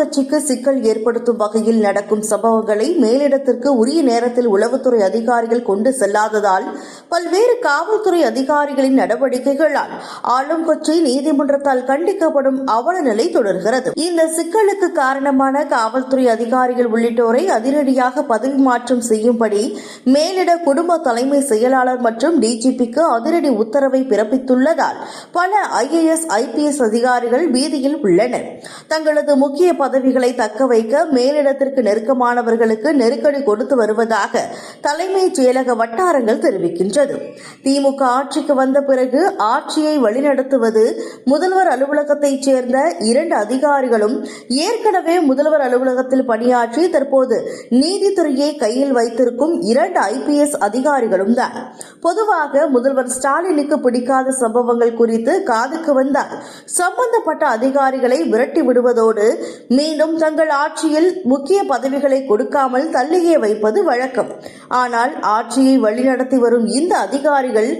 ஆட்சிக்கு சிக்கல் ஏற்படுத்தும் வகையில் நடக்கும் சம்பவங்களை மேலிடத்திற்கு உரிய நேரத்தில் உளவுத்துறை அதிகாரிகள் கொண்டு செல்லாததால் பல்வேறு காவல்துறை அதிகாரிகளின் நடவடிக்கைகளால் ஆளும் கட்சி நீதிமன்றத்தால் கண்டிக்கப்படும் அவல நிலை தொடர்கிறது. இந்த சிக்கலுக்கு காரணமான காவல்துறை அதிகாரிகள் உள்ளிட்டோரை அதிரடியாக பதவி மாற்றம் செய்யும்படி மேலிட குடும்ப தலைமை செயலாளர் மற்றும் டிஜிபிக்கு அதிரடி உத்தரவை பிறப்பித்துள்ளதால் பல ஐஏஎஸ் ஐபிஎஸ் அதிகாரிகள் வீதியில் உள்ளனர். தங்களது முக்கிய பதவிகளை தக்க வைக்க மேலிடத்திற்கு நெருக்கமானவர்களுக்கு நெருக்கடி கொடுத்து வருவதாக தலைமைச் செயலக வட்டாரங்கள் தெரிவிக்கின்றது. திமுக ஆட்சிக்கு வந்த பிறகு ஆட்சியை வழிநடத்துவது முதல்வர் அலுவலகத்தைச் சேர்ந்த இரண்டு அதிகாரிகளும் ஏற்கனவே முதல்வர் அலுவலகத்தில் பணியாற்றி தற்போது நீதித்துறையை கையில் வைத்திருக்கும் இரண்டு ஐபிஎஸ் அதிகாரிகளும் தான். பொதுவாக முதல்வர் ஸ்டாலினுக்கு பிடிக்காத சம்பவங்கள் குறித்து காதுக்கு வந்தால் சம்பந்தப்பட்ட அதிகாரிகளை விரட்டி விடுவதோடு மீண்டும் தங்கள் ஆட்சியில் முக்கிய பதவிகளை கொடுக்காமல் தள்ளியே வைப்பது வழக்கம். ஆனால் ஆட்சியை வழிநடத்தி வரும் இந்த அதிகாரிகள்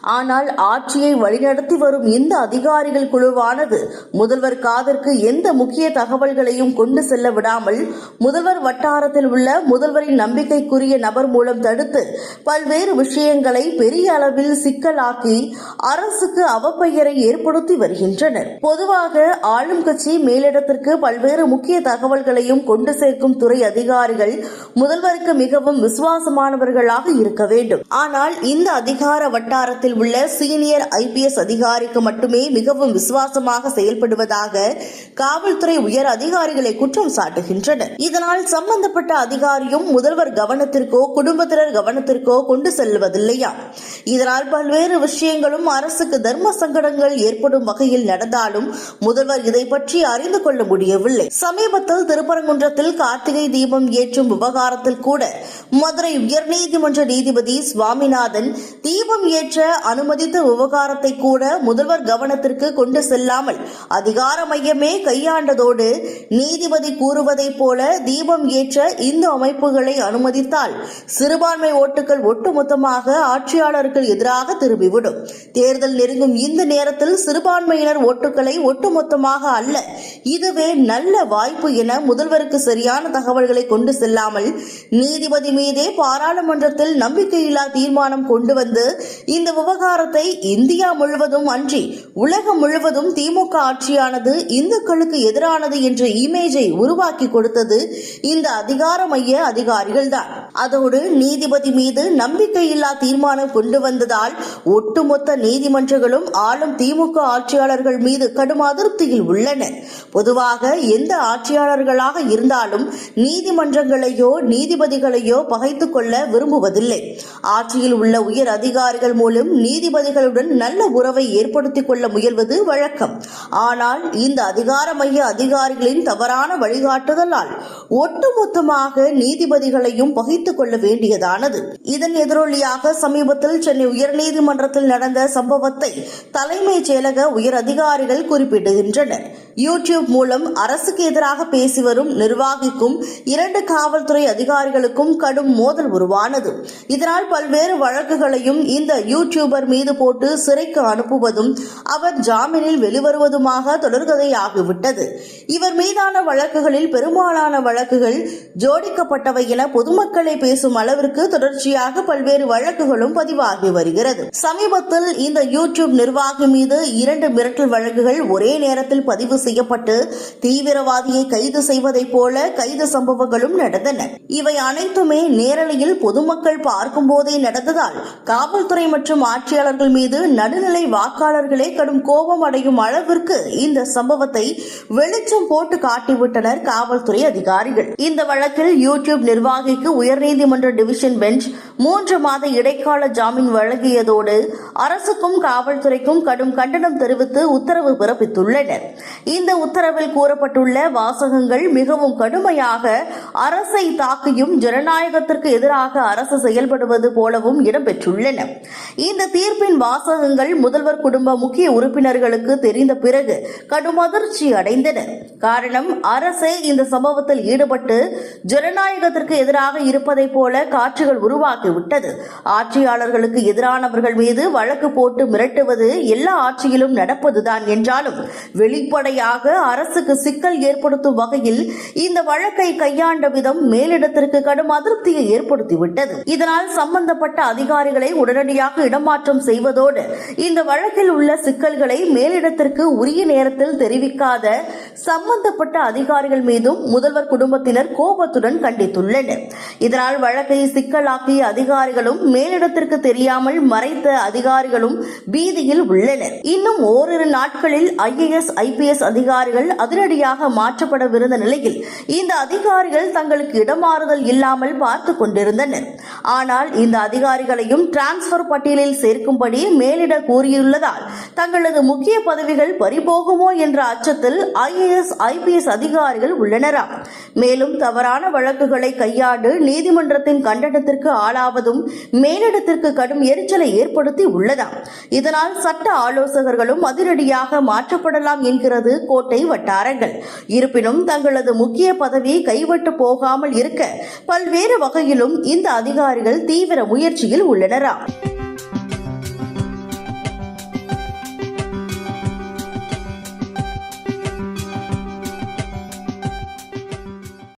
ஆனால் ஆட்சியை வழிநடத்தி வரும் இந்த அதிகாரிகள் குழுவானது முதல்வர் காதற்கு எந்த முக்கிய தகவல்களையும் கொண்டு செல்ல விடாமல் முதல்வர் வட்டாரத்தில் உள்ள முதல்வரின் நம்பிக்கைக்குரிய நபர் மூலம் தடுத்து பல்வேறு விஷயங்களை பெரிய அளவில் சிக்கலாக்கி அரசுக்கு அவப்பெயரை ஏற்படுத்தி வருகின்றனர். பொதுவாக ஆளும் கட்சி மேலிடத்திற்கு பல்வேறு முக்கிய தகவல்களையும் கொண்டு சேர்க்கும் துறை அதிகாரிகள் முதல்வருக்கு மிகவும் விசுவாசமானவர்களாக இருக்க வேண்டும். ஆனால் இந்த அதிகார விவகாரத்தில் உள்ள சீனியர் ஐபிஎஸ் அதிகாரிக்கு மட்டுமே மிகவும் விசுவாசமாக செயல்படுவதாக காவல்துறை உயர் அதிகாரிகளை குற்றம் சாட்டுகின்றனர். இதனால் சம்பந்தப்பட்ட அதிகாரியும் முதல்வர் கவனத்திற்கோ குடும்பத்தினர் கவனத்திற்கோ கொண்டு செல்வதில்லையா? இதனால் பல்வேறு விஷயங்களும் அரசுக்கு தர்ம சங்கடங்கள் ஏற்படும் வகையில் நடந்தாலும் முதல்வர் இதை பற்றி அறிந்து கொள்ள முடியவில்லை. சமீபத்தில் திருப்பரங்குன்றத்தில் கார்த்திகை தீபம் ஏற்றும் விவகாரத்தில் கூட மதுரை உயர்நீதிமன்ற நீதிபதி சுவாமிநாதன் தீபம் ஏற்ற அனுமதித்த விவகாரத்தை கூட முதல்வர் கவனத்திற்கு கொண்டு செல்லாமல் அதிகார மையமே கையாண்டதோடு நீதிபதி கூறுவதைப் போல தீபம் ஏற்ற இந்து அமைப்புகளை அனுமதித்தால் சிறுபான்மை ஓட்டுகள் ஒட்டுமொத்தமாக ஆட்சியாளருக்கு எதிராக திரும்பிவிடும். தேர்தல் நெருங்கும் இந்த நேரத்தில் சிறுபான்மையினர் ஓட்டுகளை ஒட்டுமொத்தமாக அல்ல இதுவே நல்ல வாய்ப்பு என முதல்வருக்கு சரியான தகவல்களை கொண்டு செல்லாமல் நீதிபதி மீதே பாராளுமன்றத்தில் நம்பிக்கையில்லா தீர்மானம் கொண்டு வந்து இந்த விவகாரத்தை இந்தியா முழுவதும் அன்றி உலகம் முழுவதும் திமுக ஆட்சியானது இந்துக்களுக்கு எதிரானது என்ற இமேஜை உருவாக்கி கொடுத்தது இந்த அதிகார மைய அதிகாரிகள்தான். அதோடு நீதிபதி மீது நம்பிக்கையில்லா தீர்மானம் கொண்டு வந்ததால் ஒட்டுமொத்த நீதிமன்றங்களும் ஆளும் திமுக ஆட்சியாளர்கள் மீது கடும் அதிருப்தியில் உள்ளனர் பொதுவாக எந்த ஆட்சியாளர்களாக இருந்தாலும் நீதிமன்றங்களையோ நீதிபதிகளையோ பகைத்துக் கொள்ள விரும்புவதில்லை. ஆட்சியில் உள்ள உயர் அதிகாரிகள் மூலம் நீதிபதிகளுடன் நல்ல உறவை ஏற்படுத்திக் கொள்ள முயல்வது வழக்கம். ஆனால் இந்த அதிகார மைய அதிகாரிகளின் தவறான வழிகாட்டுதலால் ஒட்டுமொத்தமாக நீதிபதிகளையும் பகைத்துக் கொள்ள வேண்டியதானது. இதன் எதிரொலியாக சமீபத்தில் சென்னை உயர்நீதிமன்றத்தில் நடந்த சம்பவத்தை தலைமைச் செயலக உயர் அதிகாரிகள் குறிப்பிடுகின்றனர். யூடியூப் மூலம் அரசுக்கு எதிராக பேசி வரும் நிர்வாகிக்கும் இரண்டு காவல்துறை அதிகாரிகளுக்கும் கடும் மோதல் உருவானது. இதனால் பல்வேறு வழக்குகளையும் இந்த யூடியூபர் மீது போட்டு சிறைக்கு அனுப்புவதும் அவர் ஜாமீனில் வெளிவருவதுமாக தொடர்கதையாகிவிட்டது. இவர் மீதான வழக்குகளில் பெரும்பாலான வழக்குகள் ஜோடிக்கப்பட்டவை என பொதுமக்களை பேசும் அளவிற்கு தொடர்ச்சியாக பல்வேறு வழக்குகளும் பதிவாகி வருகிறது. சமீபத்தில் இந்த யூடியூப் நிர்வாகி மீது இரண்டு மிரட்டல் வழக்குகள் ஒரே நேரத்தில் பதிவு செய்யப்பட்டு தீவிரவாதியை கைது செய்வதைப் போல கைது சம்பவங்களும் நடந்தன. இவை அனைத்துமே நேரலையில் பொதுமக்கள் பார்க்கும் போதே நடந்ததால் காவல்துறை மற்றும் ஆட்சியாளர்கள் மீது நடுநிலை வாக்காளர்களே கடும் கோபம் அடையும் அளவிற்கு இந்த சம்பவத்தை வெளிச்சம் போட்டு காட்டிவிட்டனர் காவல்துறை அதிகாரிகள். இந்த வழக்கில் யூடியூப் நிர்வாகிக்கு உயர்நீதிமன்ற டிவிஷன் பெஞ்ச் மூன்று மாத இடைக்கால ஜாமீன் வழங்கியதோடு அரசுக்கும் காவல்துறைக்கும் கடும் கண்டனம் தெரிவித்து உத்தரவு பிறப்பித்துள்ளனர். இந்த உத்தரவில் கூறப்பட்டுள்ள வாசகங்கள் மிகவும் கடுமையாக அரசை தாக்கியும் ஜனநாயகத்திற்கு எதிராக அரசு செயல்படுவது போலவும் இடம்பெற்றுள்ளன. இந்த தீர்ப்பின் வாசகங்கள் முதல்வர் குடும்ப முக்கிய உறுப்பினர்களுக்கு தெரிந்த பிறகு கடும் அதிர்ச்சி அடைந்தனர். காரணம் அரசே இந்த சம்பவத்தில் ஈடுபட்டு ஜனநாயகத்திற்கு எதிராக இருப்பதைப் போல காட்சிகள் உருவாகிவிட்டது. ஆட்சியாளர்களுக்கு எதிரானவர்கள் மீது வழக்கு போட்டு மிரட்டுவது எல்லா ஆட்சியிலும் நடப்பதுதான் என்றாலும் வெளிப்படையாக அரசுக்கு சிக்கல் ஏற்படுத்தும் வகையில் இந்த வழக்கை கையாண்ட விதம் மேலிடத்திற்கு கடும் அதிருப்தியை ஏற்படுத்திவிட்டது. இதனால் சம்பந்தப்பட்ட அதிகாரிகளை உடனடியாக இடமாற்றம் செய்வதோடு இந்த வழக்கில் உள்ள சிக்கல்களை மேலிடத்திற்கு உரிய நேரத்தில் தெரிவிக்காத சம்பந்தப்பட்ட அதிகாரிகள் மீதும் முதல்வர் குடும்பத்தினர் கோபத்துடன் கண்டித்துள்ளனர். இதனால் வழக்கை சிக்கலாக்கிய அதிகாரிகளும் மேலிடத்திற்கு தெரியாமல் மறைத்த அதிகாரிகளும் பீதியில் உள்ளனர். இன்னும் ஓரிரு நாட்களில் ஐஏஎஸ் ஐபிஎஸ் அதிகாரிகள் அதிரடியாக மாற்றப்படவிருந்த நிலையில் இந்த அதிகாரிகள் தங்களுக்கு இடமாறுதல் இல்லாமல் பார்த்து கொண்டிருந்தனர். ஆனால் இந்த அதிகாரிகளையும் டிரான்ஸ்பர் பட்டியலில் சேர்க்கும்படி மேலிட கூறியுள்ளதால் தங்களது முக்கிய பதவிகள் பறிபோகுமோ என்ற அச்சத்தில் ஐஏஎஸ் ஐபிஎஸ் அதிகாரிகள் உள்ளனராம். மேலும் தவறான வழக்குகளை கையாண்டு நீதிமன்றத்தின் கண்டனத்திற்கு ஆளாவதும் மேலிடத்திற்கு கடும் எரிச்சலை ஏற்படுத்தி உள்ளதாம். இதனால் சட்ட ஆலோசகர்களும் அதிரடியாக மாற்றப்படலாம் என்கிறது கோட்டை வட்டாரங்கள். இருப்பினும் தங்களது முக்கிய பதவி கைவிட்டு போகாமல் இருக்க பல்வேறு வகையிலும் இந்த அதிகாரிகள் தீவிர முயற்சியில் உள்ளனராம்